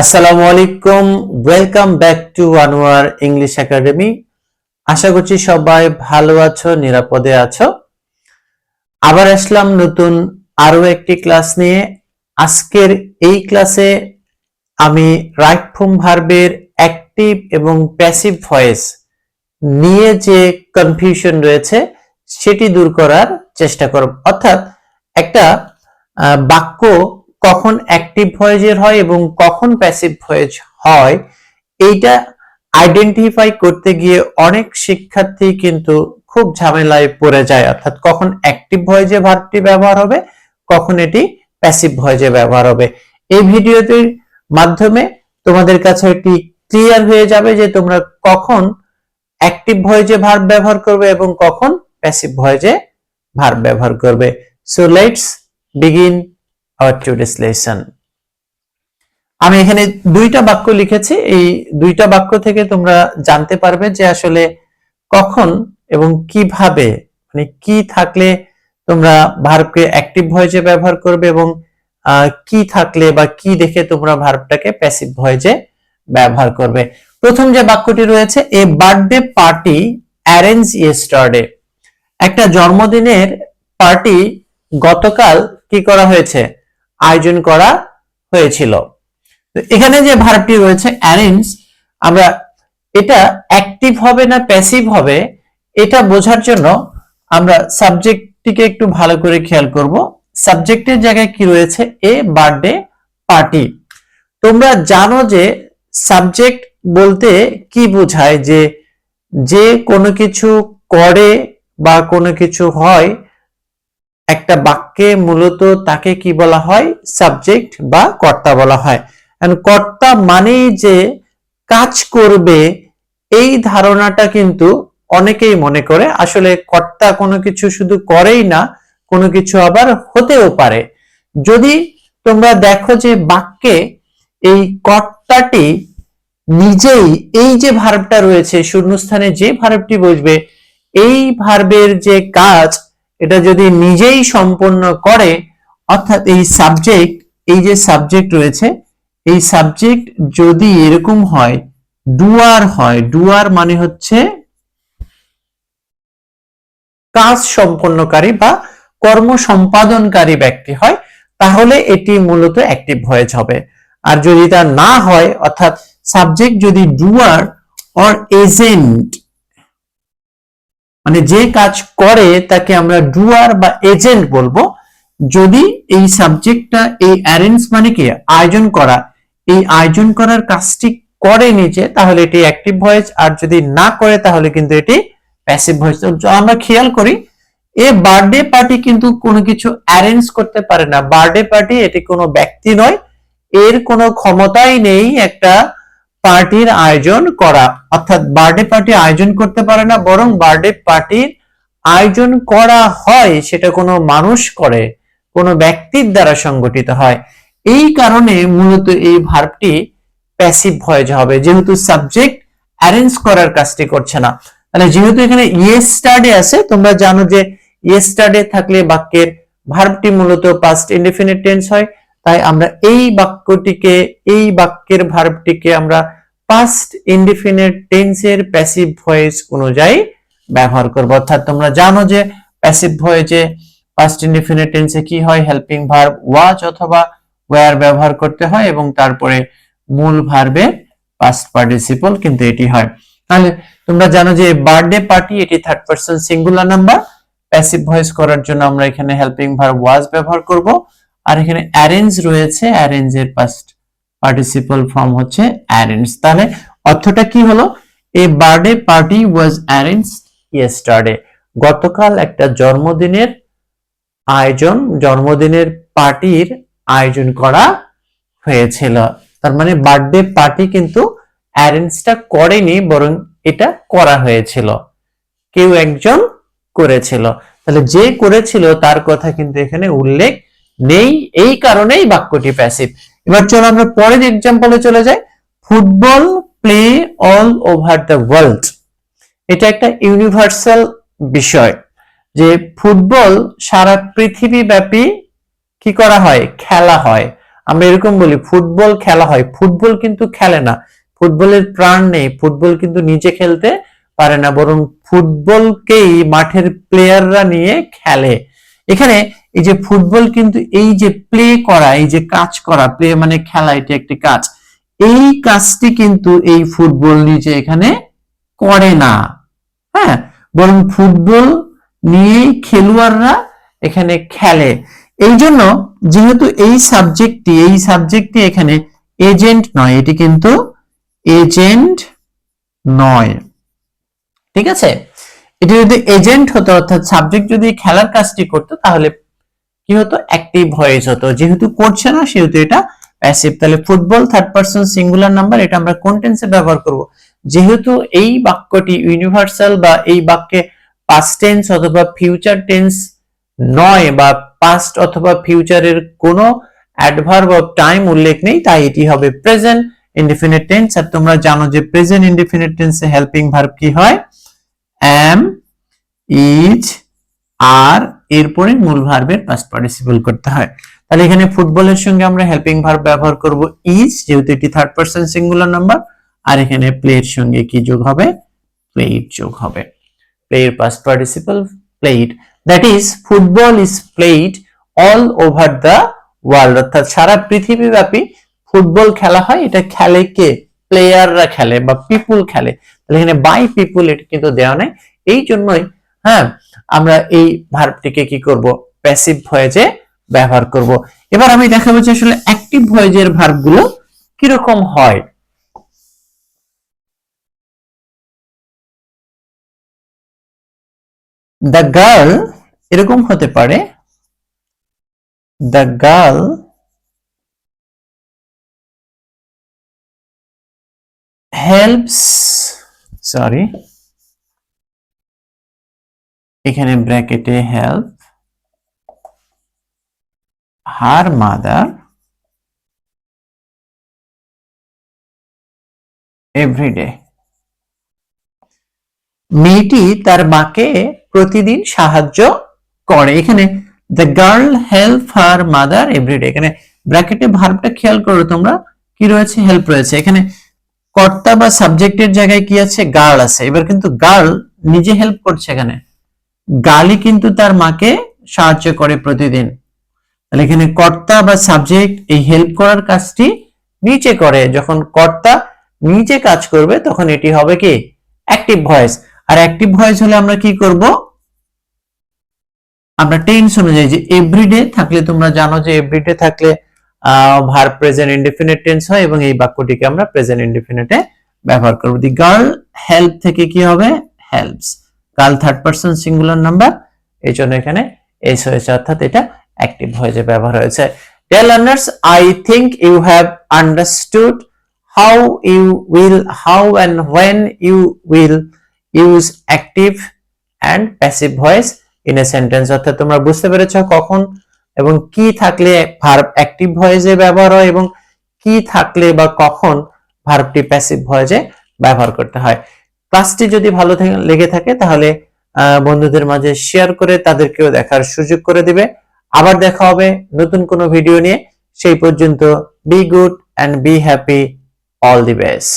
আসসালামু আলাইকুম welcome back to Anwar English academy আশা করছি সবাই ভালো আছো, নিরাপদে আছো। আবার আসলাম নতুন আরও একটি ক্লাস নিয়ে। আজকের এই ক্লাসে আমি রাইট ফর্ম ভার্বের অ্যাক্টিভ এবং প্যাসিভ ভয়েস নিয়ে যে কনফিউশন রয়েছে, সেটি দূর করার চেষ্টা করব। অর্থাৎ একটা বাক্য কখন অ্যাক্টিভ ভয়েজের হয় এবং কখন প্যাসিভ ভয়েজ হয়, এইটা আইডেন্টিফাই করতে গিয়ে অনেক শিক্ষার্থী কিন্তু খুব ঝামেলায় পড়ে যায়। অর্থাৎ কখন অ্যাক্টিভ ভয়েজে ভার্বটি ব্যবহার হবে, কখন এটি প্যাসিভ ভয়েজে ব্যবহার হবে। এই ভিডিওটির মাধ্যমে তোমাদের কাছে এটি ক্লিয়ার হয়ে যাবে যে তোমরা কখন অ্যাক্টিভ ভয়েজে ভার্ব ব্যবহার করবে এবং কখন প্যাসিভ ভয়েজে ভার্ব ব্যবহার করবে। সো লেটস বিগিন আওয়ার আমি এখানে দুইটা বাক্য লিখেছি। এই দুইটা বাক্য থেকে তোমরা জানতে পারবে যে আসলে কখন এবং কীভাবে মানে কি থাকলে তোমরা ভার্বকে অ্যাক্টিভ ভয়েজে ব্যবহার করবে এবং কি থাকলে বা কি দেখে তোমরা ভার্বটাকে প্যাসিভ ভয়েজে ব্যবহার করবে। প্রথম যে বাক্যটি রয়েছে a birthday party arrange yesterday একটা জন্মদিনের পার্টি গতকাল কি করা হয়েছে? আয়োজন করা হয়েছিল। এখানে যে ভার্বটি রয়েছে, অ্যারেঞ্জ, আমরা এটা অ্যাক্টিভ হবে না প্যাসিভ হবে, এটা বোঝার জন্য আমরা সাবজেক্টটিকে একটু ভালো করে খেয়াল করব। সাবজেক্টের জায়গায় কি রয়েছে? এ বার্থডে পার্টি তোমরা জানো যে সাবজেক্ট বলতে কি বোঝায়? যে যে কোনো কিছু করে বা কোনো কিছু হয় একটা বাক্যে মূলত তাকে কি বলা হয়? সাবজেক্ট বা কর্তা বলা হয়। কর্তা মানেই যে কাজ করবে, এই ধারণাটা কিন্তু অনেকেই মনে করে। আসলে কর্তা কোনো কিছু শুধু করেই না, কোনো কিছু আবার হতেও পারে। যদি তোমরা দেখো যে বাক্যে এই কর্তাটি নিজেই এই যে ভার্বটা রয়েছে, শূন্যস্থানে যে ভার্বটি বসবে, এই ভার্বের যে কাজ এটা যদি নিজেই সম্পন্ন করে, অর্থাৎ এই সাবজেক্ট এই যে সাবজেক্ট রয়েছে, এই সাবজেক্ট যদি এরকম হয় ডুয়ার হয় ডুয়ার মানে হচ্ছে কাজ সম্পন্নকারী বা কর্ম সম্পাদনকারী ব্যক্তি হয়, তাহলে এটি মূলত অ্যাক্টিভ ভয়েস হবে। আর যদি তা না হয়, অর্থাৎ সাবজেক্ট যদি ডুয়ার অর এজেন্ট মানে যে কাজ করে তাকে আমরা ডুয়ার বা এজেন্ট বলব। যদি এই সাবজেক্টটা এই অ্যারেঞ্জ মানে কি? আয়োজন করা। এই আয়োজন করার কাজটি করে নিচে তাহলে এটি অ্যাক্টিভ ভয়েস আর যদি না করে, তাহলে কিন্তু এটি প্যাসিভ ভয়েস আমরা খেয়াল করি, এ বার্থডে পার্টি কিন্তু কোনো কিছু অ্যারেঞ্জ করতে পারে না। বার্থডে পার্টি এটি কোনো ব্যক্তি নয়, এর কোনো ক্ষমতাই নেই একটা পার্টির আয়োজন করা। অর্থাৎ বার্থডে পার্টি আয়োজন করতে পারে না, বরং বার্থডে পার্টির আয়োজন করা হয়, সেটা কোনো মানুষ করে, কোনো ব্যক্তির দ্বারা সংগঠিত হয়। এই কারণে মূলত এই ভার্বটি প্যাসিভ ভয়েস হবে। যেহেতু সাবজেক্ট অ্যারেঞ্জ করার কাজটি করছে না। তাহলে যেহেতু এখানে ইয়েস্টারডে আছে, তোমরা জানো যে ইয়েস্টারডে থাকলে বাক্যের ভার্বটি মূলত পাস্ট ইনডিফিনিট টেন্স হয়। তাই আমরা এই বাক্যটিকে, এই বাক্যের ভার্বটিকে আমরা পাস্ট ইনডিফিনিট টেন্সের প্যাসিভ ভয়েস অনুযায়ী ব্যবহার করব। অর্থাৎ তোমরা জানো যে প্যাসিভ ভয়েসে পাস্ট ইনডিফিনিট টেন্সে কি হয়? হেল্পিং ভার্ব ওয়াচ অথবা ওয়্যার ব্যবহার করতে হয় এবং তারপরে মূল ভার্বে পাস্ট পার্টিসিপল কিন্তু এটি হয়। তাহলে তোমরা জানো যে বার্থডে পার্টি এটি third person singular number passive voice করার জন্য আমরা এখানে হেল্পিং ভার্ব ওয়াজ ব্যবহার করব। আর এখানে অ্যারেঞ্জ রয়েছে অ্যারেঞ্জ এর পাস্ট পার্টিসিপল ফর্ম হচ্ছে অ্যারেঞ্জ তাহলে অর্থটা কি হলো? A birthday party was arrange yesterday গতকাল একটা জন্মদিনের আয়োজন, জন্মদিনের পার্টির আয়োজন করা হয়েছিল। তার মানে বার্থডে পার্টি কিন্তু অ্যারেঞ্জটা করেনি, বরং এটা করা হয়েছিল। কেউ একজন করেছিল। তাহলে যে করেছিল তার কথা কিন্তু এখানে উল্লেখ নেই। এই কারণেই বাক্যটি প্যাসিভ এবার চলো আমরা পরের এক্সাম্পলে চলে যাই। Football play all over the world এটা একটা ইউনিভার্সাল বিষয় যে ফুটবল সারা পৃথিবী ব্যাপী কি করা হয়? খেলা হয়। আমরা এরকম বলি ফুটবল খেলা হয়। ফুটবল কিন্তু খেলে না। ফুটবলের প্রাণ নেই। ফুটবল কিন্তু নিজে খেলতে পারে না। বরং ফুটবলকেই মাঠের প্লেয়াররা নিয়ে খেলে। এখানে এই যে ফুটবল কিন্তু এই যে প্লে করা, এই যে কাজ করা প্লে মানে খেলা, এটি একটি কাজ। এই কাজটি কিন্তু এই ফুটবল নিজে এখানে করে না। হ্যাঁ? বরং ফুটবল নিয়ে খেলোয়াড়রা এখানে খেলে। এই জন্য যেহেতু এই সাবজেক্টটি এই সাবজেক্টটি এখানে এজেন্ট নয়, এটি কিন্তু এজেন্ট নয়। ঠিক আছে? এটি যদি এজেন্ট হতো, অর্থাৎ সাবজেক্ট যদি খেলার কাজটি করতো, তাহলে কি হতো? অ্যাক্টিভ ভয়েস হতো। যেহেতু করছে না, সেহেতু এটা প্যাসিভ তাহলে football third person singular number এটা আমরা কোন টেন্সে ব্যবহার করব? যেহেতু এই বাক্যটি ইউনিভার্সাল বা এই বাক্যে পাস্ট টেন্স অথবা ফিউচার টেন্স নয় বা পাস্ট অথবা ফিউচারের কোনো অ্যাডভার্ব অফ টাইম উল্লেখ নেই, তাই এটি হবে প্রেজেন্ট ইনডিফিনিট টেন্স আর তোমরা জানো যে প্রেজেন্ট ইনডিফিনিট টেন্সে হেল্পিং ভার্ব কি হয়? অ্যাম ইজ আর এরপরে মূল ভার্বের পাস্ট পার্টিসিপল করতে হয়। তাহলে এখানে ফুটবলের সঙ্গে আমরা হেল্পিং ভার্ব ব্যবহার করব। ইজ যেহেতু এটি থার্ড পারসন সিঙ্গুলার নাম্বার আর এখানে প্লে এর সঙ্গে কি যোগ হবে? প্লেড যোগ হবে। প্লে এর past participle played that is football is played all over the world অর্থাৎ সারা পৃথিবীব্যাপী ফুটবল খেলা হয়। এটা খেলে কে? প্লেয়াররা খেলে বা পিপুল খেলে। তাহলে এখানে বাই পিপুল এটা কিন্তু দেওয়া নাই। এই জন্যই হ্যাঁ আমরা এই ভার্বটিকে কি করব? প্যাসিভ ভয়েজে ব্যবহার করব। এবার আমি দেখাবো যে আসলে অ্যাক্টিভ ভয়েজের ভার্বগুলো কীরকম হয়। দ্য গার্ল এরকম হতে পারে। দ্য গার্ল helps সরি এখানে ব্র্যাকেটে হেল্প হার মাদার এভরিডে মেয়েটি তার মাকে প্রতিদিন সাহায্য করে। এখানে the girl help her mother every day এখানে ব্র্যাকেটে ভার্বটা খেয়াল করো তোমরা। কি রয়েছে? হেল্প রয়েছে। এখানে কর্তা বা সাবজেক্টের জায়গায় কি আছে? গার্ল আছে। এবার কিন্তু গার্ল নিজে হেল্প করছে এখানে। গালি কিন্তু তার মাকে সাহায্য করে প্রতিদিন। তাহলে এখানে কর্তা বা সাবজেক্ট এই হেল্প করার কাজটি নিচে করে। যখন কর্তা নিচে কাজ করবে, তখন এটি হবে কি? অ্যাক্টিভ ভয়েস আর অ্যাক্টিভ ভয়েস হলে আমরা কি করব? আমরা টেন্স অনুযায়ী যে এভরিডে থাকলে, তোমরা জানো যে এভরিডে থাকলে ভার প্রেজেন্ট ইনডিফিনিট টেন্স হয় এবং এই বাক্যটিকে আমরা প্রেজেন্ট ইনডিফিনিটে ব্যবহার করব। দি গার্ল হেল্প থেকে কি হবে? Helps girl third person singular number এই জন্য এখানে এস হয়েছে অর্থাৎ এটা অ্যাক্টিভ হয়েছে ব্যবহার হয়েছে। Dear learners I think you have understood how you will how and when you will use active and passive voice in a sentence অর্থাৎ তোমরা বুঝতে পেরেছ কখন এবং কি থাকলে ভার্ব অ্যাক্টিভ ভয়েসে ব্যবহার হয় এবং কি থাকলে বা কখন ভার্বটি প্যাসিভ ভয়েসে ব্যবহার করতে হয়। ক্লাসটি যদি ভালো লেগে থাকে, তাহলে বন্ধুদের মাঝে শেয়ার করে তাদেরকেও দেখার সুযোগ করে দিবে। আবার দেখা হবে নতুন কোনো ভিডিও নিয়ে। সেই পর্যন্ত be good and be happy all the best